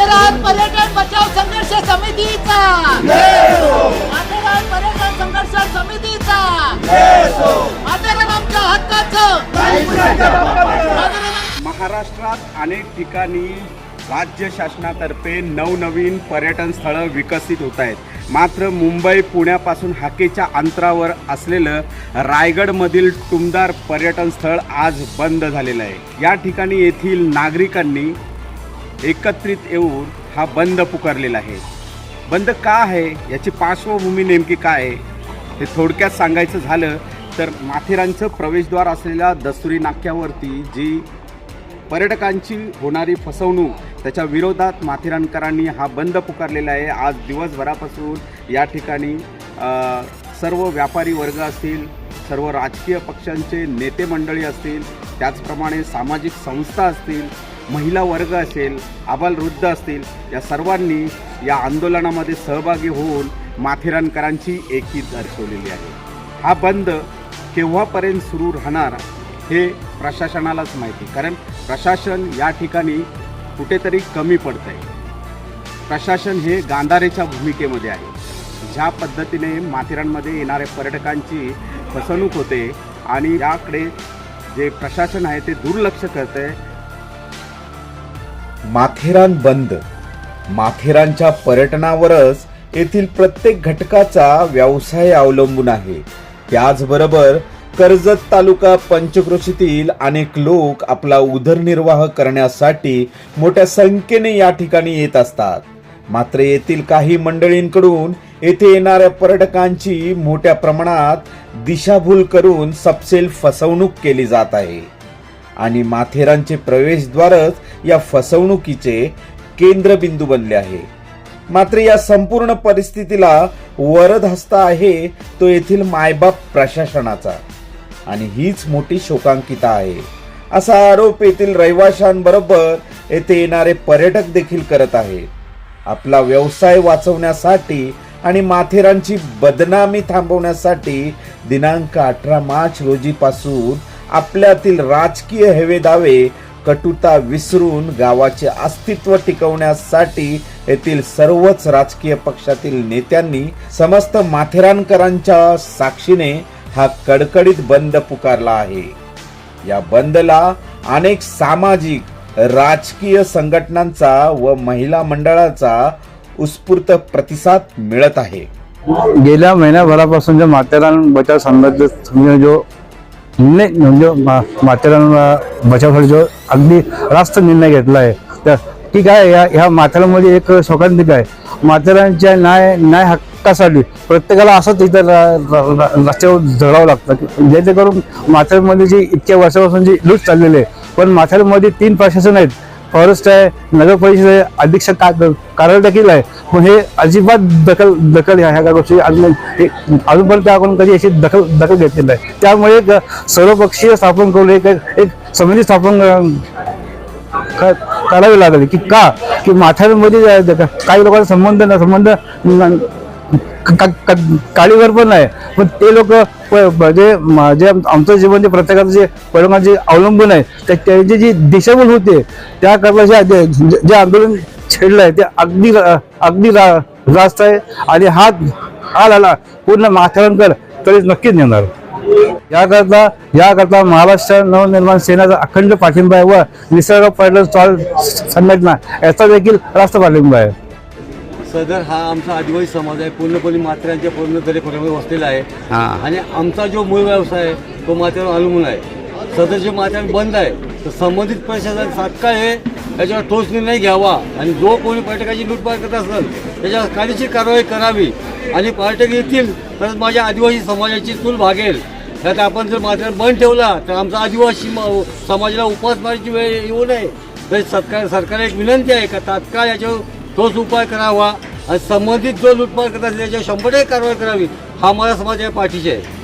माथेरान संघर्ष समितीचा. माथेरान पर्यटन संघर्ष समितीचा. माथेरान आमच्या हक्काचं. महाराष्ट्रात अनेक ठिकाणी राज्य शासनातर्फे नवनवीन पर्यटन स्थळं विकसित होत आहेत. मात्र मुंबई पुण्यापासून हाकेच्या अंतरावर असलेलं रायगडमधील टुमदार पर्यटन स्थळ आज बंद झालेलं आहे. या ठिकाणी येथील नागरिकांनी एकत्रित येऊन हा बंद पुकारलेला आहे. बंद का आहे? याची पार्श्वभूमी नेमकी काय आहे? हे थोडक्यात सांगायचं झालं तर माथेरानचं प्रवेशद्वार असलेल्या दसुरी नाक्यावरती जी पर्यटकांची होणारी फसवणूक त्याच्या विरोधात माथेरानकरांनी हा बंद पुकारलेला आहे. आज दिवसभरापासून या ठिकाणी सर्व व्यापारी वर्ग असतील सर्व राजकीय पक्षांचे नेते मंडळी असतील त्याचप्रमाणे सामाजिक संस्था असतील महिला वर्ग असेल आबालवृद्ध असतील या सर्वांनी या आंदोलनामध्ये सहभागी होऊन माथेरानकरांची एकी दर्शवलेली आहे. हा बंद केव्हापर्यंत सुरू राहणार हे प्रशासनालाच माहिती कारण प्रशासन या ठिकाणी कुठेतरी कमी पडतं आहे प्रशासन हे गांधारेच्या भूमिकेमध्ये आहे. ज्या पद्धतीने माथेरानमध्ये येणाऱ्या पर्यटकांची फसवणूक होते आणि याकडे जे प्रशासन आहे ते दुर्लक्ष करते माथेरान बंद. माथेरानच्या पर्यटनावरच येथील प्रत्येक घटकाचा व्यवसाय अवलंबून आहे. त्याचबरोबर कर्जत तालुका पंचक्रोशीतील अनेक लोक आपला उदरनिर्वाह करण्यासाठी मोठ्या संख्येने या ठिकाणी येत असतात. मात्र येथील काही मंडळींकडून येथे येणाऱ्या पर्यटकांची मोठ्या प्रमाणात दिशाभूल करून सपसेल फसवणूक केली जात आहे. आणि माथेरानचे प्रवेशद्वारच या फसवणुकीचे केंद्रबिंदू बनले आहे. मात्र या संपूर्ण परिस्थितीला वरद हस्ता आहे तो येथील मायबाप प्रशासनाचा. आणि हीच मोठी शोकांकिता आहे. असा आरोप येथील रहिवाशांबरोबर येथे येणारे पर्यटक देखील करत आहेत आपला व्यवसाय वाचवण्यासाठी आणि माथेरानची बदनामी थांबवण्यासाठी दिनांक अठरा मार्च रोजीपासून आपल्यातील राजकीय हवेदावे कटुता विसरून गावाचे अस्तित्व टिकवण्यासाठी येथील सर्वच राजकीय पक्षातील नेत्यांनी समस्त माथेरानकरांच्या साक्षीने हा कडकडीत बंद पुकारला आहे. या बंदला अनेक सामाजिक राजकीय संघटनांचा व महिला मंडळाचा उत्स्फूर्त प्रतिसाद मिळत आहे. गेल्या महिन्याभरापासून जो माथेरान बचाव संबंध जो निर्णय म्हणजे मा- माथेरान बचावासाठी जो अगदी रास्त निर्णय घेतला आहे तर ठीक आहे या ह्या माथेरानमध्ये एक शोकांतिक आहे. माथेरानच्या न्याय न्याय हक्कासाठी प्रत्येकाला असंच इथं रस्त्यावर झडावं लागतं. जेणेकरून माथेरानमध्ये जी इतक्या वर्षापासून जी लूट चाललेली आहे पण माथेरानमध्ये तीन प्रशासन आहेत. फॉरेस्ट आहे नगर परिषद आहे अधीक्षक का- कार्यालय देखील आहे. पण हे अजिबात दखल दखल ह्या ह्या गोष्टी अजून अजूनपर्यंत आपण कधी अशी दखल दखल घेतलेली नाही. त्यामुळे एक सर्वपक्षीय स्थापन करून एक एक समिती स्थापन करावी लागली. की का? की माथ्यांमध्ये काही लोकांचा संबंध संबंध काळीवर पण आहे. पण ते लोक जे जे आमचं जीवन जे प्रत्येकाचं जे परिणाम जे अवलंबून आहे त्या त्यांची जी दिशाभूल होते त्याकरता जे जे आंदोलन छेडलं आहे ते अगदी रा- अगदी रा- आहे. आणि हा हा आला पूर्ण माथेरानकर तरी नक्कीच नेणार. याकरता याकरता महाराष्ट्र नवनिर्माण सेनेचा अखंड पाठिंबा आहे व निसर्ग पर्यटन स्थळ संघटना याचा देखील रास्त पाठिंबा आहे. सदर हा आमचा आदिवासी समाज आहे. पूर्णपणे माथेरानच्या पूर्ण दरेखोऱ्यामध्ये वसलेला आहे. आणि आमचा जो मूळ व्यवसाय आहे तो माथेरान अवलंबून आहे. सदर जे बंद आहे तर संबंधित प्रशासन तात्काळ हे याच्यावर ठोस निर्णय घ्यावा. आणि जो कोणी पर्यटकाची लूटमार करत असेल त्याच्यावर कायदेशीर कारवाई करावी. आणि पर्यटक येतील तरच माझ्या आदिवासी समाजाची चूल भागेल. त्यात आपण जर माथेरान बंद ठेवला तर आमचा आदिवासी म- समाजाला उपासमारीची वेळ येऊ नये. तर सरकार सरकारला एक विनंती आहे का? तात्काळ याच्यावर तोच उपाय करावा आणि संबंधित जो लुटमार करत असेल त्याच्या शंभर कारवाई करावी हा मला समाज या पाठीचे आहे.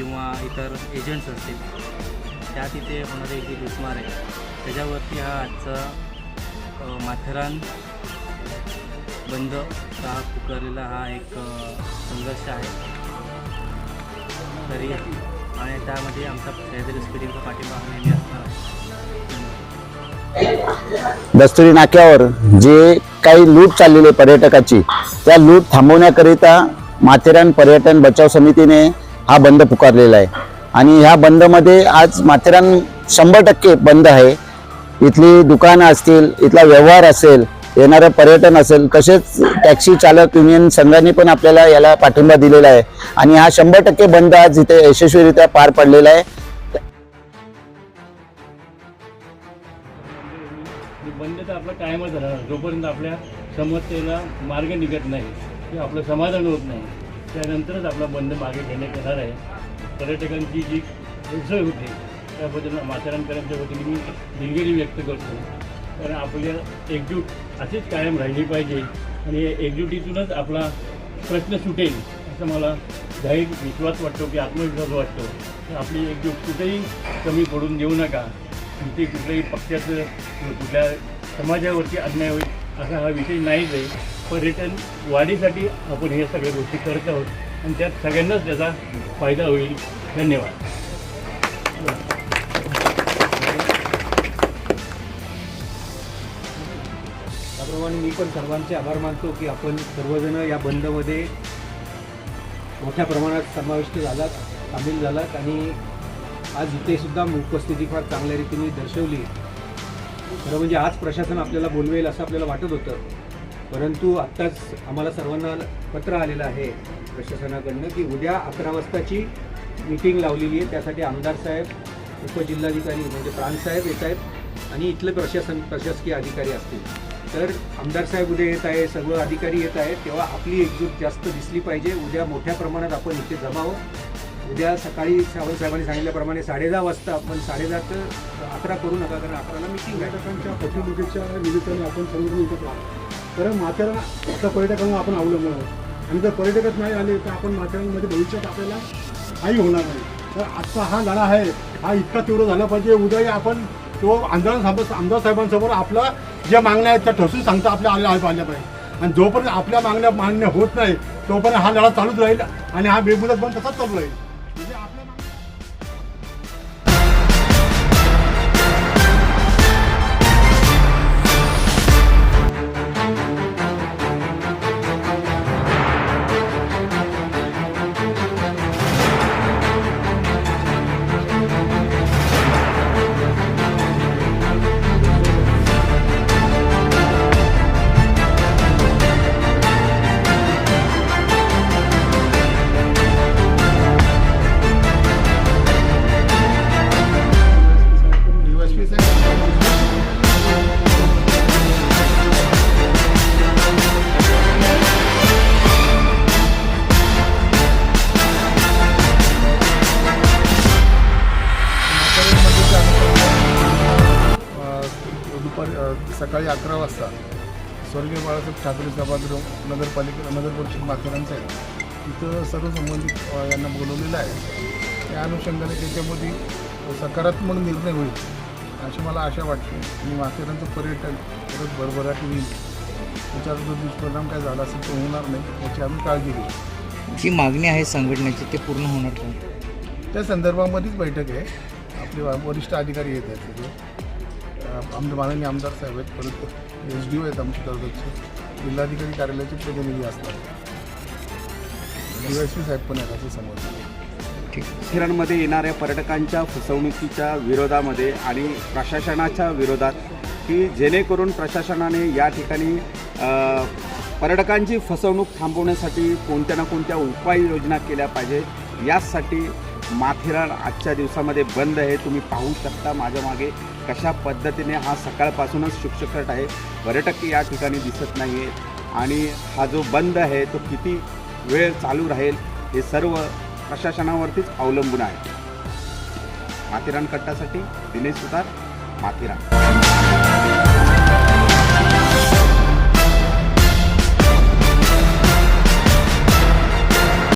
किंवा इतर एजंट्स असतील त्या तिथे होणारे जी लुटमार आहे त्याच्यावरती हा आजचा माथेरान बंद हा पुकारलेला हा एक संघर्ष आहे. तरी आणि त्यामध्ये आमचा सह्याद्री स्पीडिंगचा पाठिंबा हा नेहमी असणार आहे. दस्तुरी नाक्यावर जे काही लूट चाललेली पर्यटकाची त्या लूट थांबवण्याकरिता माथेरान पर्यटन बचाव समितीने हा बंद पुकारलेला आहे. आणि ह्या बंदमध्ये आज माथेरान शंभर टक्के बंद आहे. इथली दुकानं असतील इथला व्यवहार असेल येणारं पर्यटन असेल तसेच टॅक्सी चालक युनियन संघाने पण आपल्याला याला पाठिंबा दिलेला आहे. आणि हा शंभर टक्के बंद आज इथे यशस्वीरित्या पार पडलेला आहे. बंद तर आपला कायमच राहणार. जोपर्यंत आपल्या समस्येला मार्ग निघत नाही आपलं समाधान होत नाही. त्यानंतरच आपला बंद मागे घेण्यात येणार आहे. पर्यटकांची जी सोय होते त्याबद्दल माथेरानकरांच्या वतीने मी दिलगिरी व्यक्त करतो. कारण आपल्या एकजूट अशीच कायम राहिली पाहिजे आणि या एकजुटीतूनच आपला प्रश्न सुटेल असं मला जाहीर विश्वास वाटतो की आत्मविश्वास वाटतो. तर आपली एकजूट कुठेही कमी पडून देऊ नका. इथे कुठल्याही पक्षाचं कुठल्या समाजावरती अन्याय होईल असा हा विषय नाहीच आहे. पर्यटन वाढीसाठी आपण हे सगळ्या गोष्टी करत आहोत. आणि त्यात सगळ्यांनाच त्याचा फायदा होईल. धन्यवाद. त्याप्रमाणे मी पण सर्वांचे आभार मानतो की आपण सर्वजण या बंदमध्ये मोठ्या प्रमाणात समाविष्ट झालात सामील झालात आणि आज इथे सुद्धा उपस्थिती फार चांगल्या रीतीने दर्शवली. खरं म्हणजे आज प्रशासन आपल्याला बोलवेल असं आपल्याला वाटत होतं. परंतु आत्ताच आम्हाला सर्वांना पत्र आलेलं आहे प्रशासनाकडनं की उद्या अकरा वाजताची मीटिंग लावलेली आहे. त्यासाठी आमदार साहेब उपजिल्हाधिकारी म्हणजे प्रांतसाहेब येत आहेत आणि इथले प्रशासन प्रशासकीय अधिकारी असतील. तर आमदार साहेब उद्या येत आहे सर्व अधिकारी येत आहेत. तेव्हा आपली एकजूट जास्त दिसली पाहिजे. उद्या मोठ्या प्रमाणात आपण इथे जमावं उद्या सकाळी सावंत साहेबांनी सांगितल्याप्रमाणे साडेदहा वाजता आपण साडेदहा तर अकरा करू नका कारण अकराला मिटिंग आहे. प्रतिनिधीच्या निमित्ताने आपण सर्वजण आहोत कारण माथेरान पर्यटकांना आपण अवलंबून आहोत. आणि जर पर्यटकच नाही आले तर आपण माथेरानमध्ये भविष्यात आपल्याला काही होणार नाही. तर आजचा हा लढा आहे हा इतका तीव्र झाला पाहिजे. उद्याही आपण तो आमदार साहेब आमदार साहेबांसमोर आपला ज्या मागण्या आहेत त्या ठसून सांगता आपल्या आल्या पाहिल्या पाहिजे. आणि जोपर्यंत आपल्या मागण्या मान्य होत नाही तोपर्यंत हा लढा चालूच राहील आणि हा बेबुदत पण तसाच चालू राहील. दुपारी सकाळी अकरा वाजता स्वर्गीय बाळासाहेब ठाकरे सभागृह नगरपालिका नगर परिषद आहे. तिथं सर्व संबंधित यांना बोलवलेलं आहे. त्या अनुषंगाने त्याच्यामध्ये सकारात्मक निर्णय होईल. अशी मला आशा वाटते. आणि माथेरानचं पर्यटन परत भरभराट होईल. त्याच्यावर जो दुष्परिणाम काय झाला असेल तो होणार नाही याची आम्ही काळजी घेऊ. जी मागणी आहे संघटनेची ते पूर्ण होणार का? त्या संदर्भामध्येच बैठक आहे. आपले वरिष्ठ अधिकारी येत आहेत तिथे. आमदार माननीय आमदार साहेब आहेत परत एस डी ओ आहेत आमच्या तालुक्याचे जिल्हाधिकारी कार्यालयाचे प्रतिनिधी असतात. डी वाय सी साहेब पण आहेत असं समजतं माथेरानमध्ये येणाऱ्या पर्यटकांच्या फसवणुकीच्या विरोधामध्ये आणि प्रशासनाच्या विरोधात की जेणेकरून प्रशासनाने या ठिकाणी पर्यटकांची फसवणूक थांबवण्यासाठी कोणत्या ना कोणत्या उपाययोजना केल्या पाहिजे यासाठी माथेरान आजच्या दिवसामध्ये बंद आहे. तुम्ही पाहू शकता माझ्या मागे कशा पद्धतीने हा सकाळपासूनच शुकशुकट आहे. पर्यटक या ठिकाणी दिसत नाही आहे आणि हा जो बंद आहे तो किती वेळ चालू राहील हे सर्व प्रशासनावरतीच अवलंबून आहे. माथेरान कट्टासाठी दिनेश सुतार माथेरान.